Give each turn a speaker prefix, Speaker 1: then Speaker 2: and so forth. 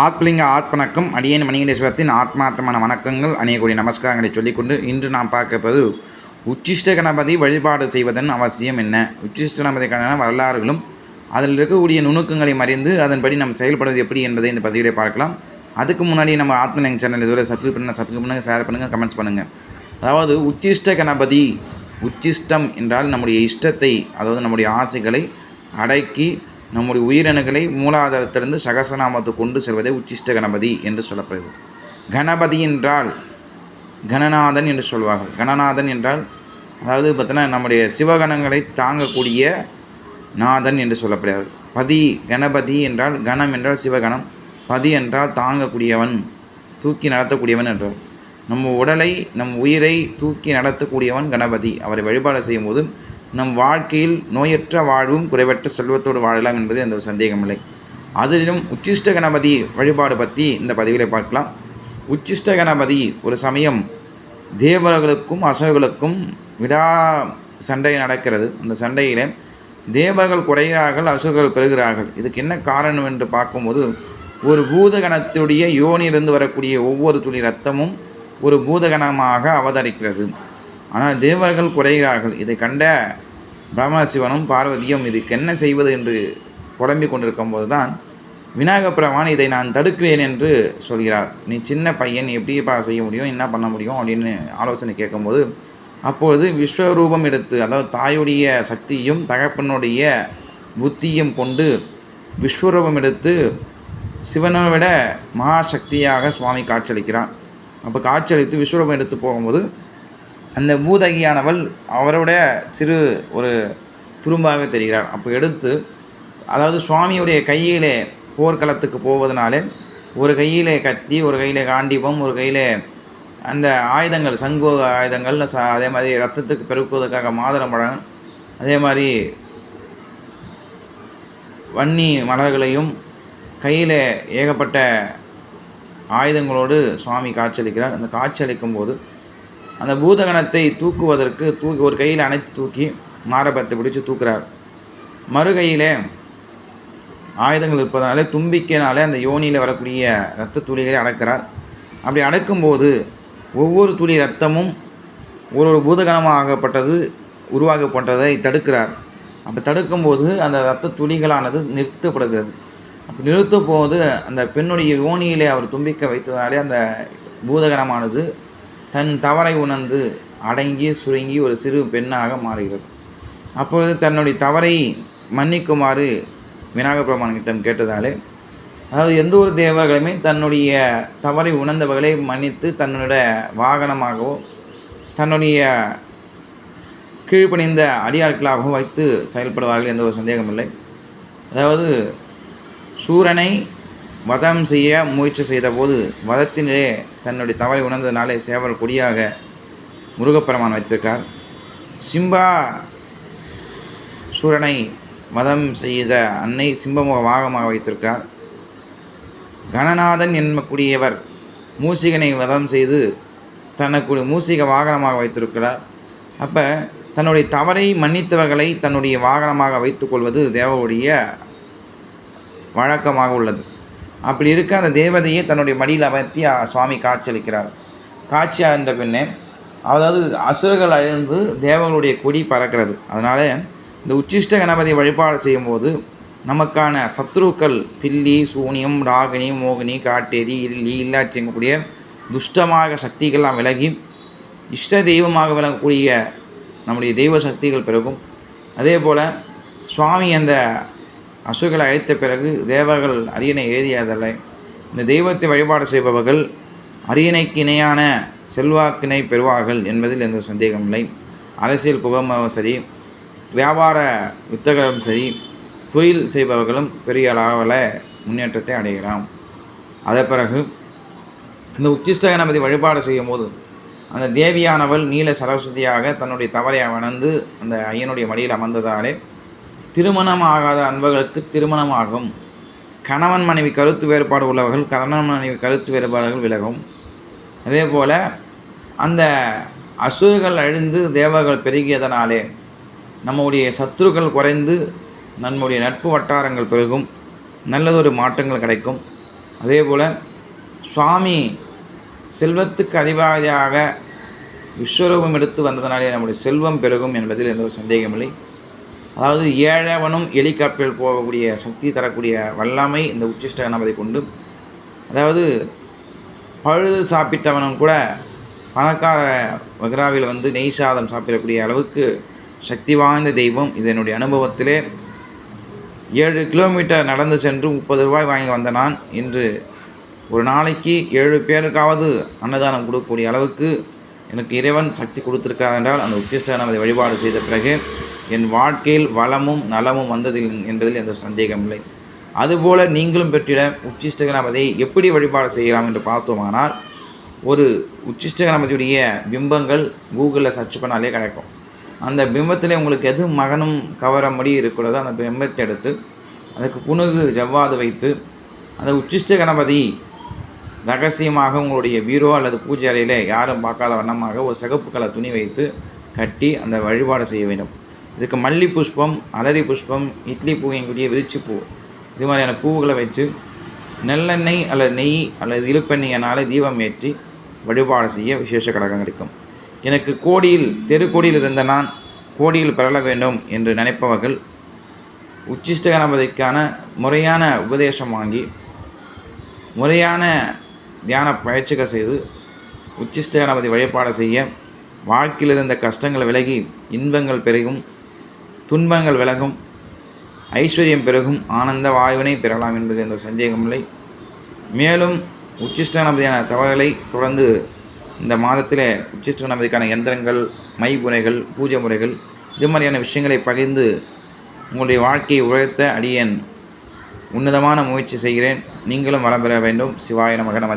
Speaker 1: ஆத்லிங்க ஆத்மணக்கம் அடியேன் மணிகண்டேஸ்வரத்தின் ஆத்மாத்மான வணக்கங்கள் அணியக்கூடிய நமஸ்காரங்களை சொல்லிக்கொண்டு இன்று நாம் பார்க்கப்பது உச்சிஷ்ட கணபதி வழிபாடு செய்வதன் அவசியம் என்ன? உச்சிஷ்ட கணபதிக்கான வரலாறுகளும் அதில் இருக்கக்கூடிய நுணுக்கங்களை மறைந்து அதன்படி நம்ம செயல்படுவது எப்படி என்பதை இந்த பதிவிலே பார்க்கலாம். அதுக்கு முன்னாடி நம்ம ஆத்மலிங்க சேனல் இதுவரை சப்ஸ்கிரைப் பண்ணுங்கள் சப்ஸ்கிரைப் பண்ணுங்கள் ஷேர் பண்ணுங்கள் கமெண்ட்ஸ் பண்ணுங்கள் அதாவது உச்சிஷ்ட கணபதி உச்சிஷ்டம் என்றால் நம்முடைய இஷ்டத்தை அதாவது நம்முடைய ஆசைகளை அடக்கி நம்முடைய உயிரணுகளை மூலாதாரத்திலிருந்து சகசநாமத்தை கொண்டு செல்வதே உச்சிஷ்ட கணபதி என்று சொல்லப்படுகிறது. கணபதி என்றால் கணநாதன் என்று சொல்வார்கள். கணநாதன் என்றால் அதாவது பார்த்தோன்னா நம்முடைய சிவகணங்களை தாங்கக்கூடிய நாதன் என்று சொல்லப்படுகிறார். பதி கணபதி என்றால் கணம் என்றால் சிவகணம். பதி என்றால் தாங்கக்கூடியவன் தூக்கி நடத்தக்கூடியவன் என்றார். நம்ம உடலை நம் உயிரை தூக்கி நடத்தக்கூடியவன் கணபதி. அவரை வழிபாடு செய்யும்போது நம் வாழ்க்கையில் நோயற்ற வாழ்வும் குறைவற்ற செல்வத்தோடு வாழலாம் என்பது எந்த ஒரு சந்தேகமில்லை. அதிலும் உச்சிஷ்ட கணபதி வழிபாடு பற்றி இந்த பதிவில் பார்க்கலாம். உச்சிஷ்ட கணபதி ஒரு சமயம் தேவர்களுக்கும் அசுரர்களுக்கும் விடா சண்டை நடக்கிறது. அந்த சண்டையில் தேவர்கள் குறைகிறார்கள் அசுரர்கள் பெறுகிறார்கள். இதுக்கு என்ன காரணம் என்று பார்க்கும்போது ஒரு பூதகணத்துடைய யோனிலிருந்து வரக்கூடிய ஒவ்வொரு துளி ரத்தமும் ஒரு பூதகணமாக அவதரிக்கிறது. ஆனால் தேவர்கள் குறைகிறார்கள். இதை கண்ட பிரம்மசிவனும் பார்வதியும் இதுக்கு என்ன செய்வது என்று புலம்பிக் கொண்டிருக்கும் போது தான் விநாயக பிரமான் இதை நான் தடுக்கிறேன் என்று சொல்கிறார். நீ சின்ன பையன் எப்படிப்பா செய்ய முடியும்? என்ன பண்ண முடியும்? அப்படின்னு ஆலோசனை கேட்கும்போது அப்பொழுது விஸ்வரூபம் எடுத்து அதாவது தாயுடைய சக்தியும் தகப்பனுடைய புத்தியும் கொண்டு விஸ்வரூபம் எடுத்து சிவனை விட மகாசக்தியாக சுவாமி காட்சியளிக்கிறார். அப்போ காட்சியளித்து விஸ்வரூபம் எடுத்து போகும்போது அந்த பூதகியானவள் அவருடைய சிறு ஒரு துரும்பாக தெரிகிறார் அப்போ எடுத்து அதாவது சுவாமியுடைய கையிலே போர்க்களத்துக்கு போவதனாலே ஒரு கையிலே கத்தி ஒரு கையிலே காண்டிபம் ஒரு கையிலே அந்த ஆயுதங்கள் சங்கு ஆயுதங்கள் ச அதே மாதிரி ரத்தத்துக்கு பெருக்குவதற்காக மாதுளம்பழம் அதே மாதிரி வன்னி மலர்களையும் கையில் ஏகப்பட்ட ஆயுதங்களோடு சுவாமி காட்சியளிக்கிறார். அந்த காட்சியளிக்கும் போது அந்த பூதகணத்தை தூக்குவதற்கு தூக்கி ஒரு கையில் அணைத்து தூக்கி மாரபத்தை பிடிச்சு தூக்குறார். மறுகையிலே ஆயுதங்கள் இருப்பதனாலே தும்பிக்கைனாலே அந்த யோனியில் வரக்கூடிய இரத்த துளிகளை அடக்கிறார். அப்படி அடக்கும்போது ஒவ்வொரு துளி ரத்தமும் ஒரு ஒரு பூதகணமாகப்பட்டது உருவாக்கப்பட்டதை தடுக்கிறார். அப்படி தடுக்கும்போது அந்த இரத்த துளிகளானது நிறுத்தப்படுகிறது. அப்படி நிறுத்தும் போது அந்த பெண்ணுடைய யோனியிலே அவர் தும்பிக்க வைத்ததாலே அந்த பூதகணமானது தன் தவறை உணர்ந்து அடங்கி சுருங்கி ஒரு சிறு பெண்ணாக மாறுகிறது அப்பொழுது தன்னுடைய தவறை மன்னிக்குமாறு விநாயகப் பெருமான்கிட்டம் கேட்டதாலே அதாவது எந்த ஒரு தேவர்களுமே தன்னுடைய தவறை உணர்ந்தவர்களை மன்னித்து தன்னுடைய வாகனமாகவோ தன்னுடைய கீழ்ப்பணிந்த அடியாட்களாகவும் வைத்து செயல்படுவார்கள் எந்த ஒரு சந்தேகமில்லை அதாவது சூரனை வதம் செய்ய முயற்சி செய்தபோது வதத்தினிலே தன்னுடைய தவறை உணர்ந்ததினாலே சேவல் கொடியாக முருகப்பெருமான் வைத்திருக்கார். சிம்பா சூரனை வதம் செய்த அன்னை சிம்பமுக வாகமாக வைத்திருக்கார். கணநாதன் என்பக்கூடியவர் மூசிகனை வதம் செய்து தனக்கு மூசிக வாகனமாக வைத்திருக்கிறார். அப்போ தன்னுடைய தவறை மன்னித்தவர்களை தன்னுடைய வாகனமாக வைத்துக்கொள்வது தேவனுடைய வழக்கமாக உள்ளது. அப்படி இருக்க அந்த தேவதையை தன்னுடைய மடியில் அமர்த்தி சுவாமி காட்சியளிக்கிறார். காட்சி அடைந்த பின்னே அதாவது அசுரர்கள் அழிந்து தேவர்களுடைய கொடி பறக்கிறது. அதனால் இந்த உச்சிஷ்ட கணபதி வழிபாடு செய்யும்போது நமக்கான சத்ருக்கள் பில்லி சூனியம் ராகினி மோகினி காட்டேரி இல்லி இல்லாச்சிங்கக்கூடிய துஷ்டமாக சக்திகள்லாம் விலகி இஷ்ட தெய்வமாக விளங்கக்கூடிய நம்முடைய தெய்வ சக்திகள் பிறகும் அதே போல் சுவாமி அந்த அசுகளை அழைத்த பிறகு தேவர்கள் அரியணை ஏதியதில்லை இந்த தெய்வத்தை வழிபாடு செய்பவர்கள் அரியணைக்கு இணையான செல்வாக்கினை பெறுவார்கள் என்பதில் எந்த சந்தேகமில்லை அரசியல் புகமும் சரி வியாபார வித்தகரும் சரி தொழில் செய்பவர்களும் பெரிய அளவில் முன்னேற்றத்தை அடையலாம். அதன் பிறகு இந்த உச்சிஷ்ட கணபதி வழிபாடு செய்யும் போது அந்த தேவியானவள் நீல சரஸ்வதியாக தன்னுடைய தவறை வணந்து அந்த ஐயனுடைய மடியில் அமர்ந்ததாலே திருமணம் ஆகாத அன்பர்களுக்கு திருமணமாகும். கணவன் மனைவி கருத்து வேறுபாடு உள்ளவர்கள் கணவன் மனைவி கருத்து வேறுபாடுகள் விலகும். அதே போல் அந்த அசுரர்கள் அழிந்து தேவர்கள் பெருகியதனாலே நம்முடைய சத்துருக்கள் குறைந்து நம்முடைய நட்பு வட்டாரங்கள் பெருகும் நல்லதொரு மாற்றங்கள் கிடைக்கும். அதே போல் சுவாமி செல்வத்துக்கு அதிபாதியாக விஸ்வரூபம் எடுத்து வந்ததனாலே நம்முடைய செல்வம் பெருகும் என்பதில் எந்த ஒரு சந்தேகமில்லை அதாவது ஏழவனும் எலிகாப்டர் போகக்கூடிய சக்தி தரக்கூடிய வல்லமை இந்த உச்சிஷ்ட கணபதி கொண்டு அதாவது பழுது சாப்பிட்டவனும் கூட பணக்கார வக்ராவில் வந்து நெய் சாதம் சாப்பிடக்கூடிய அளவுக்கு சக்தி வாய்ந்த தெய்வம். இது என்னுடைய அனுபவத்திலே ஏழு கிலோமீட்டர் நடந்து சென்று முப்பது ரூபாய் வாங்கி வந்த நான் இன்று ஒரு நாளைக்கு ஏழு பேருக்காவது அன்னதானம் கொடுக்கக்கூடிய அளவுக்கு எனக்கு இறைவன் சக்தி கொடுத்துருக்கிறார் என்றால் அந்த உச்சிஷ்ட கணபதி வழிபாடு செய்த பிறகு என் வாழ்க்கையில் வளமும் நலமும் வந்ததில் என்பதில் எந்த சந்தேகமில்லை அதுபோல நீங்களும் பெற்றிட உச்சிஷ்ட கணபதியை எப்படி வழிபாடு செய்யலாம் என்று பார்த்தோமானால் ஒரு உச்சிஷ்ட கணபதியுடைய பிம்பங்கள் கூகுளில் சர்ச் பண்ணாலே கிடைக்கும். அந்த பிம்பத்தில் உங்களுக்கு எது மகனும் கவரம்படி இருக்கிறதோ அந்த பிம்பத்தை எடுத்து அதுக்கு புனுகு ஜவ்வாது வைத்து அந்த உச்சிஷ்ட கணபதி ரகசியமாக உங்களுடைய பீரோ அல்லது பூஜை அறையில் யாரும் பார்க்காத வண்ணமாக ஒரு சிகப்பு கலர் துணி வைத்து கட்டி அந்த வழிபாடு செய்ய வேண்டும். இதுக்கு மல்லி புஷ்பம் அலரி புஷ்பம் இட்லி பூங்கக்கூடிய விரிச்சிப்பூ. இது மாதிரியான பூவுகளை வச்சு நெல்லெண்ணெய் அல்லது நெய் அல்லது இழுப்பெண்ணெயினால் தீபம் ஏற்றி வழிபாடு செய்ய விசேஷ கடகம் கிடைக்கும். எனக்கு கோடியில் தெருக்கோடியில் இருந்த நான் கோடியில் பெறல வேண்டும் என்று நினைப்பவர்கள் உச்சிஷ்ட கணபதிக்கான முறையான உபதேசம் வாங்கி முறையான தியான பயிற்சிகள் செய்து உச்சிஷ்ட கணபதி வழிபாடு செய்ய வாழ்க்கையில் இருந்த கஷ்டங்கள் விலகி இன்பங்கள் பெருகும். துன்பங்கள் விலகும் ஐஸ்வர்யம் பெருகும் ஆனந்த வாயுவினை பெறலாம் என்பது எந்த சந்தேகமில்லை. மேலும் உச்சிஷ்ட கணபதியான தவறுகளை தொடர்ந்து இந்த மாதத்தில் உச்சிஷ்ட கணபதிக்கான எந்திரங்கள் மைமுறைகள் பூஜை முறைகள் இது மாதிரியான விஷயங்களை பகிர்ந்து உங்களுடைய வாழ்க்கையை உழைத்த அடியேன் உன்னதமான முயற்சி செய்கிறேன். நீங்களும் வளம் பெற வேண்டும். சிவாய நமக நம